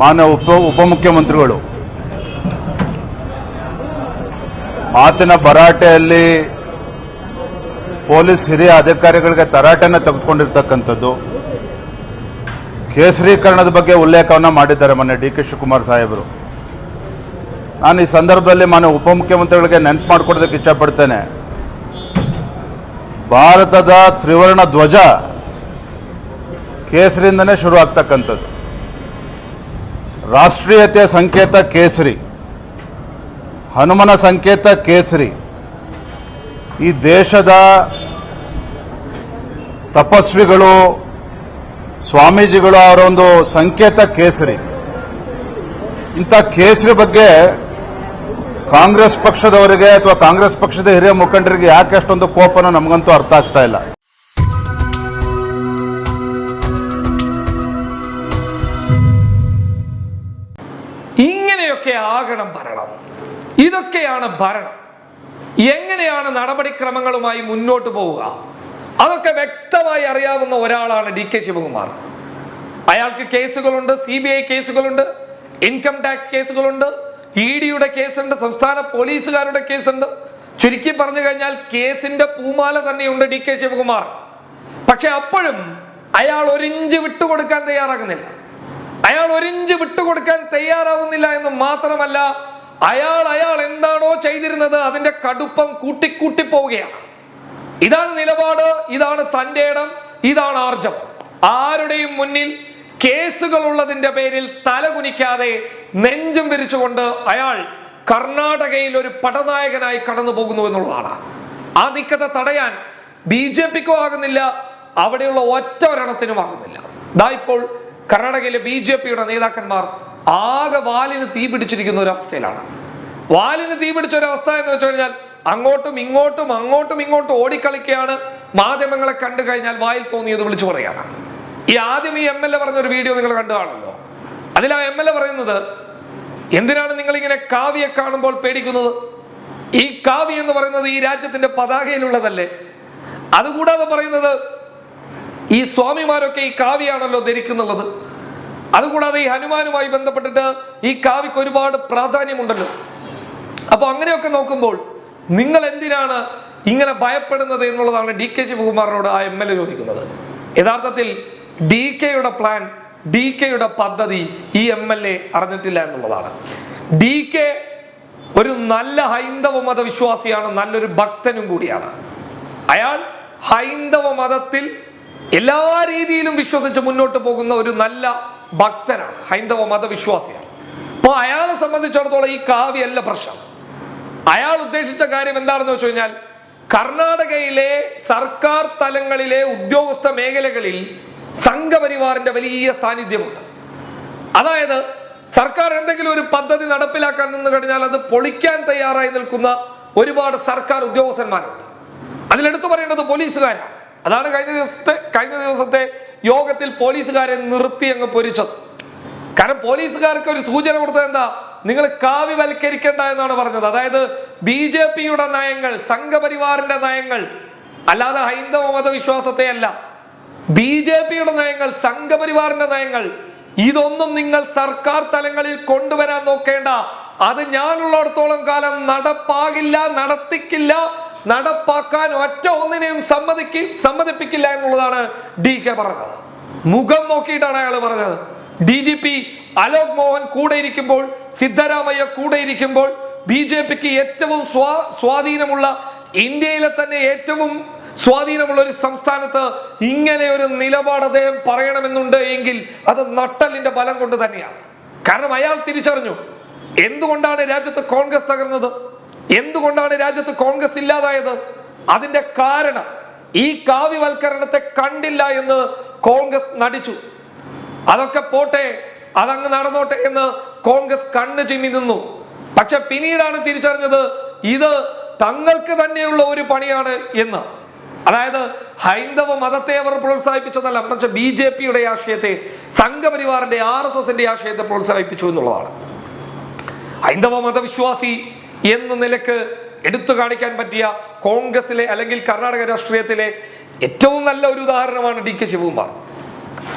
ಮಾನ್ಯ ಉಪ ಉಪಮುಖ್ಯಮಂತ್ರಿಗಳು ಮಾತಿನ ಭರಾಟೆಯಲ್ಲಿ ಪೊಲೀಸ್ ಹಿರಿಯ ಅಧಿಕಾರಿಗಳಿಗೆ ತರಾಟೆನ ತೆಗೆದುಕೊಂಡಿರ್ತಕ್ಕಂಥದ್ದು, ಕೇಸರೀಕರಣದ ಬಗ್ಗೆ ಉಲ್ಲೇಖವನ್ನ ಮಾಡಿದ್ದಾರೆ ಮೊನ್ನೆ ಡಿ ಕೆ ಶಿವಕುಮಾರ್ ಸಾಹೇಬರು. ನಾನು ಈ ಸಂದರ್ಭದಲ್ಲಿ ಮಾನ್ಯ ಉಪಮುಖ್ಯಮಂತ್ರಿಗಳಿಗೆ ನೆನಪು ಮಾಡಿಕೊಡೋದಕ್ಕೆ ಇಚ್ಛಪಡ್ತೇನೆ. ಭಾರತದ ತ್ರಿವರ್ಣ ಧ್ವಜ ಕೇಸರಿಯಿಂದನೇ ಶುರು ಆಗ್ತಕ್ಕಂಥದ್ದು ರಾಷ್ಟ್ರೀಯತೆಯ ಸಂಕೇತ ಕೇಸರಿ, ಹನುಮನ ಸಂಕೇತ ಕೇಸರಿ. ಈ ದೇಶದ ತಪಸ್ವಿಗಳು, ಸ್ವಾಮೀಜಿಗಳು ಅವರ ಒಂದು ಸಂಕೇತ ಕೇಸರಿ. ಇಂಥ ಕೇಸರಿ ಬಗ್ಗೆ ಕಾಂಗ್ರೆಸ್ ಪಕ್ಷದವರಿಗೆ ಅಥವಾ ಕಾಂಗ್ರೆಸ್ ಪಕ್ಷದ ಹಿರಿಯ ಮುಖಂಡರಿಗೆ ಯಾಕೆ ಅಷ್ಟೊಂದು ಕೋಪನ ನಮಗಂತೂ ಅರ್ಥ ಆಗ್ತಾ ಇಲ್ಲ. ഇങ്ങനെയൊക്കെ ആകണം ഭരണം. ഇതൊക്കെയാണ് ഭരണം. എങ്ങനെയാണ് നടപടിക്രമങ്ങളുമായി മുന്നോട്ട് പോവുക? അതൊക്കെ വ്യക്തമായി അറിയാവുന്ന ഒരാളാണ് ഡി കെ ശിവകുമാർ. അയാൾക്ക് കേസുകളുണ്ട് സി ബി ഐ കേസുകളുണ്ട് ഇൻകം ടാക്സ് കേസുകളുണ്ട് ഇ ഡിയുടെ കേസുണ്ട് സംസ്ഥാന പോലീസുകാരുടെ കേസുണ്ട്. ചുരുക്കി പറഞ്ഞു കഴിഞ്ഞാൽ കേസിന്റെ പൂമാല തന്നെയുണ്ട് ഡി കെ ശിവകുമാർ. പക്ഷെ അപ്പോഴും അയാൾ ഒരിഞ്ച് വിട്ടുകൊടുക്കാൻ തയ്യാറാകുന്നില്ല. അയാൾ ഒരിഞ്ച് വിട്ടുകൊടുക്കാൻ തയ്യാറാവുന്നില്ല എന്ന് മാത്രമല്ല അയാൾ അയാൾ എന്താണോ ചെയ്തിരുന്നത് അതിന്റെ കടുപ്പം കൂട്ടിക്കൂട്ടി പോവുകയാണ് ഇതാണ് നിലപാട് ഇതാണ് തന്റെ ഇടം ഇതാണ് ആർജവം. ആരുടെയും മുന്നിൽ കേസുകൾ ഉള്ളതിന്റെ പേരിൽ തലകുനിക്കാതെ നെഞ്ചും വിരിച്ചുകൊണ്ട് അയാൾ കർണാടകയിൽ ഒരു പടനായകനായി കടന്നു പോകുന്നു എന്നുള്ളതാണ്. ആ നീക്കത്തെ തടയാൻ ബി ജെ പിക്കും ആകുന്നില്ല അവിടെയുള്ള ഒറ്റ ഒരെണ്ണത്തിനും ആകുന്നില്ല. ഇതാ ഇപ്പോൾ കർണാടകയിലെ ബി ജെ പിയുടെ നേതാക്കന്മാർ ആകെ വാലിന് തീ പിടിച്ചിരിക്കുന്ന ഒരു അവസ്ഥയിലാണ്. വാലിന് തീ പിടിച്ച ഒരു അവസ്ഥ എന്ന് വെച്ച് കഴിഞ്ഞാൽ അങ്ങോട്ടും ഇങ്ങോട്ടും അങ്ങോട്ടും ഇങ്ങോട്ടും ഓടിക്കളിക്കുകയാണ് മാധ്യമങ്ങളെ കണ്ടു കഴിഞ്ഞാൽ വായിൽ തോന്നിയത് വിളിച്ചു പറയാണ് ഈ ആദ്യം ഈ എം എൽ എ പറഞ്ഞ ഒരു വീഡിയോ നിങ്ങൾ കണ്ടു കാണുമല്ലോ അതിൽ ആ എം എൽ എ പറയുന്നത് എന്തിനാണ് നിങ്ങൾ ഇങ്ങനെ കാവ്യെ കാണുമ്പോൾ പേടിക്കുന്നത്? ഈ കാവ്യ എന്ന് പറയുന്നത് ഈ രാജ്യത്തിന്റെ പതാകയിലുള്ളതല്ലേ? അതുകൂടാതെ പറയുന്നത് ഈ സ്വാമിമാരൊക്കെ ഈ കാവ്യാണല്ലോ ധരിക്കുന്നുള്ളത്. അതുകൂടാതെ ഈ ഹനുമാനുമായി ബന്ധപ്പെട്ടിട്ട് ഈ കാവ്യക്ക് ഒരുപാട് പ്രാധാന്യമുണ്ടല്ലോ. അപ്പൊ അങ്ങനെയൊക്കെ നോക്കുമ്പോൾ നിങ്ങൾ എന്തിനാണ് ഇങ്ങനെ ഭയപ്പെടുന്നത് എന്നുള്ളതാണ് ഡി കെ ശിവകുമാറിനോട് ആ എം എൽ എ ചോദിക്കുന്നത്. യഥാർത്ഥത്തിൽ ഡി കെയുടെ പ്ലാൻ ഡി കെയുടെ പദ്ധതി ഈ എം എൽ എ അറിഞ്ഞിട്ടില്ല എന്നുള്ളതാണ്. ഡി കെ ഒരു നല്ല ഹൈന്ദവ മതവിശ്വാസിയാണ് നല്ലൊരു ഭക്തനും കൂടിയാണ്. അയാൾ ഹൈന്ദവ മതത്തിൽ എല്ലാ രീതിയിലും വിശ്വസിച്ച് മുന്നോട്ട് പോകുന്ന ഒരു നല്ല ഭക്തനാണ്. ഹൈന്ദവ മതവിശ്വാസിയാണ്. അപ്പോൾ അയാളെ സംബന്ധിച്ചിടത്തോളം ഈ കാവ്യല്ല പ്രശ്നം. അയാൾ ഉദ്ദേശിച്ച കാര്യം എന്താണെന്ന് വെച്ച് കഴിഞ്ഞാൽ കർണാടകയിലെ സർക്കാർ തലങ്ങളിലെ ഉദ്യോഗസ്ഥ മേഖലകളിൽ സംഘപരിവാറിന്റെ വലിയ സാന്നിധ്യമുണ്ട്. അതായത് സർക്കാർ എന്തെങ്കിലും ഒരു പദ്ധതി നടപ്പിലാക്കാൻ നിന്ന് കഴിഞ്ഞാൽ അത് പൊളിക്കാൻ തയ്യാറായി നിൽക്കുന്ന ഒരുപാട് സർക്കാർ ഉദ്യോഗസ്ഥന്മാരുണ്ട്. അതിലെടുത്തു പറയേണ്ടത് പോലീസുകാരാണ്. അതാണ് കഴിഞ്ഞ ദിവസത്തെ കഴിഞ്ഞ ദിവസത്തെ യോഗത്തിൽ പോലീസുകാരെ നിർത്തി അങ്ങ് പൊരിച്ചത്. കാരണം പോലീസുകാർക്ക് ഒരു സൂചന കൊടുത്തത് എന്താ? നിങ്ങൾ കാവ്യവൽക്കരിക്കേണ്ട എന്നാണ് പറഞ്ഞത്. അതായത് ബി ജെ പിയുടെ നയങ്ങൾ സംഘപരിവാറിന്റെ നയങ്ങൾ അല്ലാതെ ഹൈന്ദവ മതവിശ്വാസത്തെ അല്ല. ബി ജെ പിയുടെ നയങ്ങൾ സംഘപരിവാറിന്റെ നയങ്ങൾ ഇതൊന്നും നിങ്ങൾ സർക്കാർ തലങ്ങളിൽ കൊണ്ടുവരാൻ നോക്കേണ്ട. അത് ഞാനുള്ളിടത്തോളം കാലം നടപ്പാകില്ല നടത്തിക്കില്ല. നടപ്പാക്കാൻ ഒറ്റ ഒന്നിനെയും സമ്മതിക്ക് സമ്മതിപ്പിക്കില്ല എന്നുള്ളതാണ് ഡി കെ പറഞ്ഞത്. മുഖം നോക്കിയിട്ടാണ് അയാൾ പറഞ്ഞത്. D G P Alok Mohan കൂടെ ഇരിക്കുമ്പോൾ സിദ്ധരാമയ്യ കൂടെ ഇരിക്കുമ്പോൾ ബി ജെ പിക്ക് ഏറ്റവും സ്വാ സ്വാധീനമുള്ള ഇന്ത്യയിലെ തന്നെ ഏറ്റവും സ്വാധീനമുള്ള ഒരു സംസ്ഥാനത്ത് ഇങ്ങനെ ഒരു നിലപാട് അദ്ദേഹം പറയണമെന്നുണ്ട് എങ്കിൽ അത് നട്ടലിന്റെ ബലം കൊണ്ട് തന്നെയാണ്. കാരണം അയാൾ തിരിച്ചറിഞ്ഞു. എന്തുകൊണ്ടാണ് രാജ്യത്ത് കോൺഗ്രസ് തകർന്നത്? എന്തുകൊണ്ടാണ് രാജ്യത്ത് കോൺഗ്രസ് ഇല്ലാതായത്? അതിന്റെ കാരണം ഈ കാവ്യവൽക്കരണത്തെ കണ്ടില്ല എന്ന് കോൺഗ്രസ് നടിച്ചു. അതൊക്കെ പോട്ടെ അതങ്ങ് നടന്നോട്ടെ എന്ന് കോൺഗ്രസ് കണ്ണ് ചിമ്മി നിന്നു. പക്ഷെ പിന്നീടാണ് തിരിച്ചറിഞ്ഞത് ഇത് തങ്ങൾക്ക് തന്നെയുള്ള ഒരു പണിയാണ് എന്ന്. അതായത് ഹൈന്ദവ മതത്തെ അവർ പ്രോത്സാഹിപ്പിച്ചതല്ല മറിച്ച് ബി ജെ പിയുടെ ആശയത്തെ സംഘപരിവാറിന്റെ ആർ എസ് എസിന്റെ ആശയത്തെ പ്രോത്സാഹിപ്പിച്ചു എന്നുള്ളതാണ്. ഹൈന്ദവ മതവിശ്വാസി എന്ന നിലയ്ക്ക് എടുത്തു കാണിക്കാൻ പറ്റിയ കോൺഗ്രസിലെ അല്ലെങ്കിൽ കർണാടക രാഷ്ട്രീയത്തിലെ ഏറ്റവും നല്ല ഒരു ഉദാഹരണമാണ് ഡി കെ ശിവകുമാർ.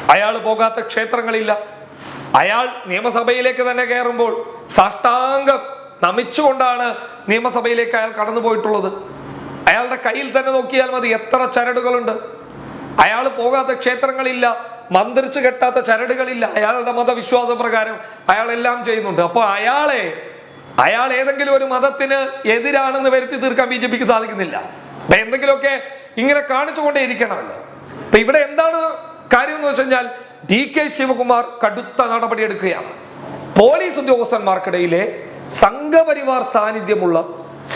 അയാൾ പോകാത്ത ക്ഷേത്രങ്ങളില്ല. അയാൾ നിയമസഭയിലേക്ക് തന്നെ കയറുമ്പോൾ സാഷ്ടാംഗം നമിച്ചുകൊണ്ടാണ് നിയമസഭയിലേക്ക് അയാൾ കടന്നുപോയിട്ടുള്ളത്. അയാളുടെ കയ്യിൽ തന്നെ നോക്കിയാൽ മതി എത്ര ചരടുകളുണ്ട്. അയാൾ പോകാത്ത ക്ഷേത്രങ്ങളില്ല മന്ത്രിച്ചു കെട്ടാത്ത ചരടുകളില്ല. അയാളുടെ മതവിശ്വാസ പ്രകാരം അയാൾ എല്ലാം ചെയ്യുന്നുണ്ട്. അപ്പോൾ അയാളെ അയാൾ ഏതെങ്കിലും ഒരു മതത്തിന് എതിരാണെന്ന് വരുത്തി തീർക്കാൻ ബി ജെ പിക്ക് സാധിക്കുന്നില്ല. അപ്പൊ എന്തെങ്കിലുമൊക്കെ ഇങ്ങനെ കാണിച്ചുകൊണ്ടേ ഇരിക്കണമല്ലോ അപ്പൊ ഇവിടെ എന്താണ് കാര്യം എന്ന് വെച്ചാൽ ഡി കെ ശിവകുമാർ കടുത്ത നടപടി എടുക്കുകയാണ് പോലീസ് ഉദ്യോഗസ്ഥന്മാർക്കിടയിലെ സംഘപരിവാർ സാന്നിധ്യമുള്ള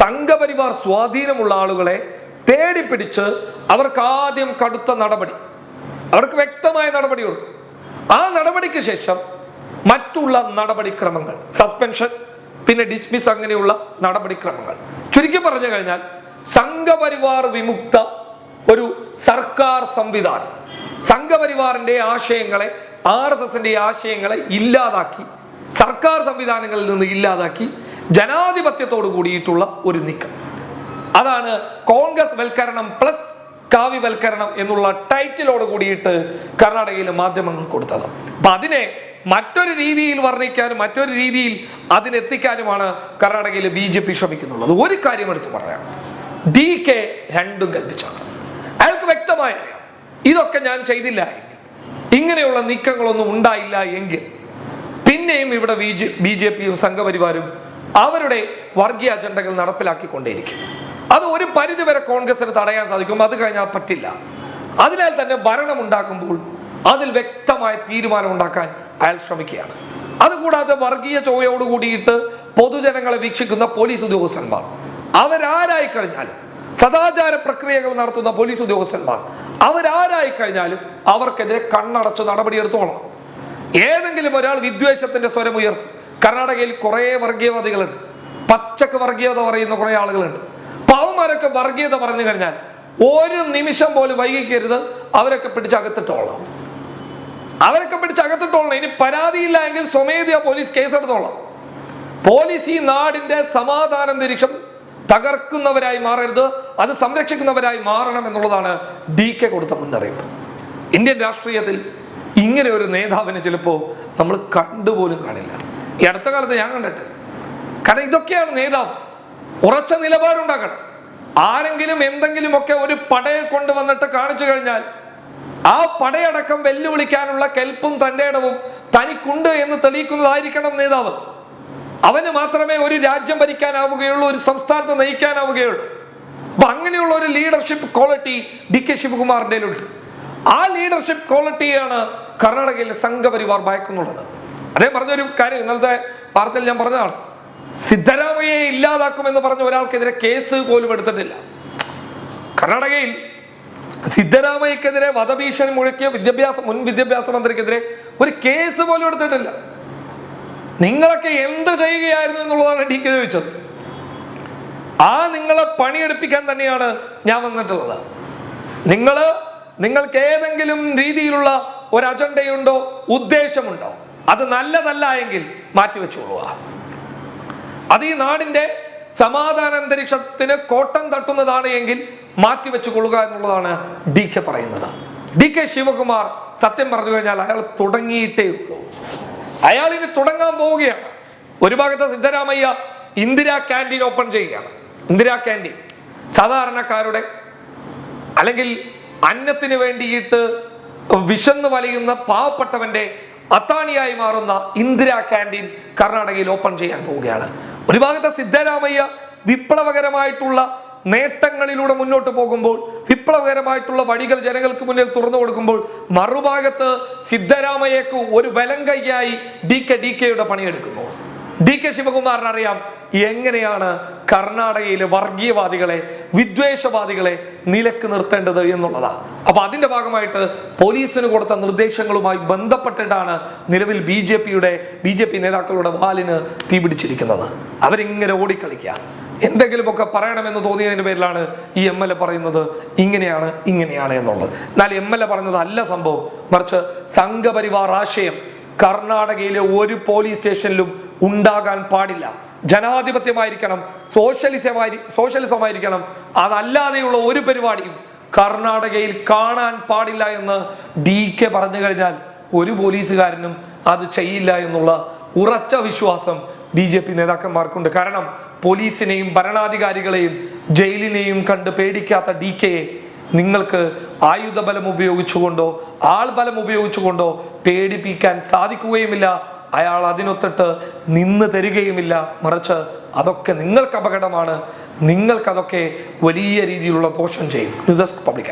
സംഘപരിവാർ സ്വാധീനമുള്ള ആളുകളെ തേടിപ്പിടിച്ച് അവർക്ക് ആദ്യം കടുത്ത നടപടി. അവർക്ക് വ്യക്തമായ നടപടി കൊടുക്കും. ആ നടപടിക്ക് ശേഷം മറ്റുള്ള നടപടിക്രമങ്ങൾ സസ്പെൻഷൻ പിന്നെ ഡിസ്മിസ് അങ്ങനെയുള്ള നടപടിക്രമങ്ങൾ. ചുരുക്കി പറഞ്ഞു കഴിഞ്ഞാൽ സംഘപരിവാർ വിമുക്ത ഒരു സർക്കാർ സംവിധാനം. സംഘപരിവാറിന്റെ ആശയങ്ങളെ ആർ എസ് എസിന്റെ ആശയങ്ങളെ ഇല്ലാതാക്കി സർക്കാർ സംവിധാനങ്ങളിൽ നിന്ന് ഇല്ലാതാക്കി ജനാധിപത്യത്തോട് കൂടിയിട്ടുള്ള ഒരു നീക്കം. അതാണ് കോൺഗ്രസ് വൽക്കരണം പ്ലസ് കാവ്യവൽക്കരണം എന്നുള്ള ടൈറ്റിലോട് കൂടിയിട്ട് കർണാടകയിലെ മാധ്യമങ്ങൾ കൊടുത്തത്. അപ്പൊ അതിനെ മറ്റൊരു രീതിയിൽ വർണിക്കാനും മറ്റൊരു രീതിയിൽ അതിനെത്തിക്കാനുമാണ് കർണാടകയിൽ ബി ജെ പി ശ്രമിക്കുന്നുള്ളത്. ഒരു കാര്യം എടുത്തു പറയാം. ഡി കെ രണ്ടും കൽപ്പിച്ചാണ്. അയാൾക്ക് വ്യക്തമായ ഇതൊക്കെ ഞാൻ ചെയ്തില്ല ഇങ്ങനെയുള്ള നീക്കങ്ങളൊന്നും ഉണ്ടായില്ല എങ്കിൽ പിന്നെയും ഇവിടെ ബി ജെ ബി ജെ പിയും സംഘപരിവാരും അവരുടെ വർഗീയ അജണ്ടകൾ നടപ്പിലാക്കിക്കൊണ്ടേയിരിക്കും. അത് ഒരു പരിധിവരെ കോൺഗ്രസിന് തടയാൻ സാധിക്കും. അത് കഴിഞ്ഞാൽ പറ്റില്ല. അതിനാൽ തന്നെ ഭരണം ഉണ്ടാക്കുമ്പോൾ അതിൽ വ്യക്തമായ തീരുമാനം ഉണ്ടാക്കാൻ അയാൾ ശ്രമിക്കുകയാണ്. അതുകൂടാതെ വർഗീയ ചൊവ്വയോട് കൂടിയിട്ട് പൊതുജനങ്ങളെ വീക്ഷിക്കുന്ന പോലീസ് ഉദ്യോഗസ്ഥന്മാർ. അവരാരായി കഴിഞ്ഞാലും സദാചാര പ്രക്രിയകൾ നടത്തുന്ന പോലീസ് ഉദ്യോഗസ്ഥന്മാർ അവരാരായി കഴിഞ്ഞാലും അവർക്കെതിരെ കണ്ണടച്ച് നടപടിയെടുത്തോളണം ഏതെങ്കിലും ഒരാൾ വിദ്വേഷത്തിന്റെ സ്വരം ഉയർത്തി കർണാടകയിൽ കുറെ വർഗീയവാദികളുണ്ട്. പച്ചക്ക് വർഗീയത പറയുന്ന കുറെ ആളുകളുണ്ട്. പാവന്മാരൊക്കെ വർഗീയത പറഞ്ഞു കഴിഞ്ഞാൽ ഒരു നിമിഷം പോലും വൈകിക്കരുത് അവരൊക്കെ പിടിച്ചകത്തിട്ടോളാം. അവരൊക്കെ പിടിച്ച് അകത്തിട്ടോളണം. ഇനി പരാതിയില്ല എങ്കിൽ സ്വമേധയാ പോലീസ് കേസെടുത്തോളാം. പോലീസ് ഈ നാടിന്റെ സമാധാന അന്തരീക്ഷം തകർക്കുന്നവരായി മാറരുത് അത് സംരക്ഷിക്കുന്നവരായി മാറണം എന്നുള്ളതാണ് ഡി കെ കൊടുത്ത മുന്നറിയിപ്പ്. ഇന്ത്യൻ രാഷ്ട്രീയത്തിൽ ഇങ്ങനെ ഒരു നേതാവിനെ ചിലപ്പോൾ നമ്മൾ കണ്ടുപോലും കാണില്ല. ഈ അടുത്ത കാലത്ത് ഞാൻ കണ്ടിട്ട്. കാരണം ഇതൊക്കെയാണ് നേതാവ്. ഉറച്ച നിലപാടുണ്ടാക്കണം. ആരെങ്കിലും എന്തെങ്കിലുമൊക്കെ ഒരു പടയെ കൊണ്ടുവന്നിട്ട് കാണിച്ചു കഴിഞ്ഞാൽ ആ പടയടക്കം വെല്ലുവിളിക്കാനുള്ള കെൽപ്പും തന്റെ ഇടവും തനിക്കുണ്ട് എന്ന് തെളിയിക്കുന്നതായിരിക്കണം നേതാവ്. അവന് മാത്രമേ ഒരു രാജ്യം ഭരിക്കാനാവുകയുള്ളൂ ഒരു സംസ്ഥാനത്ത് നയിക്കാനാവുകയുള്ളൂ. അപ്പൊ അങ്ങനെയുള്ള ഒരു ലീഡർഷിപ്പ് ക്വാളിറ്റി ഡി കെ ശിവകുമാറിന്റെ ഉണ്ട് ആ ലീഡർഷിപ്പ് ക്വാളിറ്റിയാണ് കർണാടകയിലെ സംഘപരിവാർ ഭയക്കുന്നുള്ളത്. അതേ പറഞ്ഞൊരു കാര്യം ഇന്നലത്തെ വാർത്തയിൽ ഞാൻ പറഞ്ഞതാണ്. സിദ്ധരാമയ്യെ ഇല്ലാതാക്കുമെന്ന് പറഞ്ഞ ഒരാൾക്കെതിരെ കേസ് പോലും എടുത്തിട്ടില്ല. കർണാടകയിൽ സിദ്ധരാമയ്യക്കെതിരെ വധഭീഷണി മുഴക്കിയ വിദ്യാഭ്യാസ മുൻ വിദ്യാഭ്യാസ മന്ത്രിക്കെതിരെ ഒരു കേസ് പോലും എടുത്തിട്ടില്ല. നിങ്ങളൊക്കെ എന്ത് ചെയ്യുകയായിരുന്നു എന്നുള്ളതാണ് ഡി കെ ചോദിച്ചത്. ആ നിങ്ങളെ പണിയെടുപ്പിക്കാൻ തന്നെയാണ് ഞാൻ വന്നിട്ടുള്ളത്. നിങ്ങൾ നിങ്ങൾക്ക് ഏതെങ്കിലും രീതിയിലുള്ള ഒരു അജണ്ടയുണ്ടോ ഉദ്ദേശമുണ്ടോ? അത് നല്ലതല്ല എങ്കിൽ മാറ്റിവെച്ചോളുക അത് ഈ നാടിന്റെ സമാധാന അന്തരീക്ഷത്തിന് കോട്ടം തട്ടുന്നതാണ് എങ്കിൽ മാറ്റിവെച്ചു കൊള്ളുക എന്നുള്ളതാണ് ഡി കെ പറയുന്നത്. ഡി കെ ശിവകുമാർ സത്യം പറഞ്ഞു കഴിഞ്ഞാൽ അയാൾ തുടങ്ങിയിട്ടേ ഉള്ളൂ. അയാൾ ഇനി തുടങ്ങാൻ പോവുകയാണ്. ഒരു ഭാഗത്ത് സിദ്ധരാമയ്യ ഇന്ദിരാ ക്യാന്റീൻ ഓപ്പൺ ചെയ്യുകയാണ്. ഇന്ദിരാ ക്യാന്റീൻ സാധാരണക്കാരുടെ അല്ലെങ്കിൽ അന്നത്തിന് വേണ്ടിയിട്ട് വിശന്ന് വലയുന്ന പാവപ്പെട്ടവന്റെ അത്താണിയായി മാറുന്ന ഇന്ദിരാ ക്യാന്റീൻ കർണാടകയിൽ ഓപ്പൺ ചെയ്യാൻ പോവുകയാണ്. ഒരു ഭാഗത്തെ സിദ്ധരാമയ്യ വിപ്ലവകരമായിട്ടുള്ള നേട്ടങ്ങളിലൂടെ മുന്നോട്ട് പോകുമ്പോൾ വിപ്ലവകരമായിട്ടുള്ള വഴികൾ ജനങ്ങൾക്ക് മുന്നിൽ തുറന്നു കൊടുക്കുമ്പോൾ മറുഭാഗത്ത് സിദ്ധരാമയ്യക്ക് ഒരു വലം കൈയായി ഡി കെ ഡി കെയുടെ പണിയെടുക്കുന്നു. ഡി കെ ശിവകുമാറിന് അറിയാം എങ്ങനെയാണ് കർണാടകയിലെ വർഗീയവാദികളെ വിദ്വേഷവാദികളെ നിലയ്ക്ക് നിർത്തേണ്ടത് എന്നുള്ളതാണ്. അപ്പൊ അതിന്റെ ഭാഗമായിട്ട് പോലീസിന് കൊടുത്ത നിർദ്ദേശങ്ങളുമായി ബന്ധപ്പെട്ടിട്ടാണ് നിലവിൽ ബി ജെ പിയുടെ ബി ജെ പി നേതാക്കളുടെ വാലിന് തീപിടിച്ചിരിക്കുന്നത്. അവരിങ്ങനെ ഓടിക്കളിക്കുക. എന്തെങ്കിലുമൊക്കെ പറയണമെന്ന് തോന്നിയതിന്റെ പേരിലാണ് ഈ എം എൽ എ പറയുന്നത് ഇങ്ങനെയാണ് ഇങ്ങനെയാണ് എന്നുള്ളത്. എന്നാൽ എം എൽ എ പറഞ്ഞത് അല്ല സംഭവം. മറിച്ച് സംഘപരിവാർ ആശയം കർണാടകയിലെ ഒരു പോലീസ് സ്റ്റേഷനിലും ഉണ്ടാകാൻ പാടില്ല. ജനാധിപത്യമായിരിക്കണം സോഷ്യലിസമായി സോഷ്യലിസമായിരിക്കണം. അതല്ലാതെയുള്ള ഒരു പരിപാടിയും കർണാടകയിൽ കാണാൻ പാടില്ല എന്ന് ഡി കെ പറഞ്ഞു കഴിഞ്ഞാൽ ഒരു പോലീസുകാരനും അത് ചെയ്യില്ല എന്നുള്ള ഉറച്ച വിശ്വാസം ബി ജെ പി നേതാക്കന്മാർക്കുണ്ട്. കാരണം പോലീസിനെയും ഭരണാധികാരികളെയും ജയിലിനെയും കണ്ട് പേടിക്കാത്ത ഡി കെയെ നിങ്ങൾക്ക് ആയുധബലം ഉപയോഗിച്ചുകൊണ്ടോ ആൾബലം ഉപയോഗിച്ചുകൊണ്ടോ പേടിപ്പിക്കാൻ സാധിക്കുകയുമില്ല. അയാൾ അതിനൊത്തിട്ട് നിന്ന് തരികയുമില്ല. മറിച്ച് അതൊക്കെ നിങ്ങൾക്ക് അപകടമാണ്. നിങ്ങൾക്കതൊക്കെ വലിയ രീതിയിലുള്ള ദോഷം ചെയ്യും. News desk public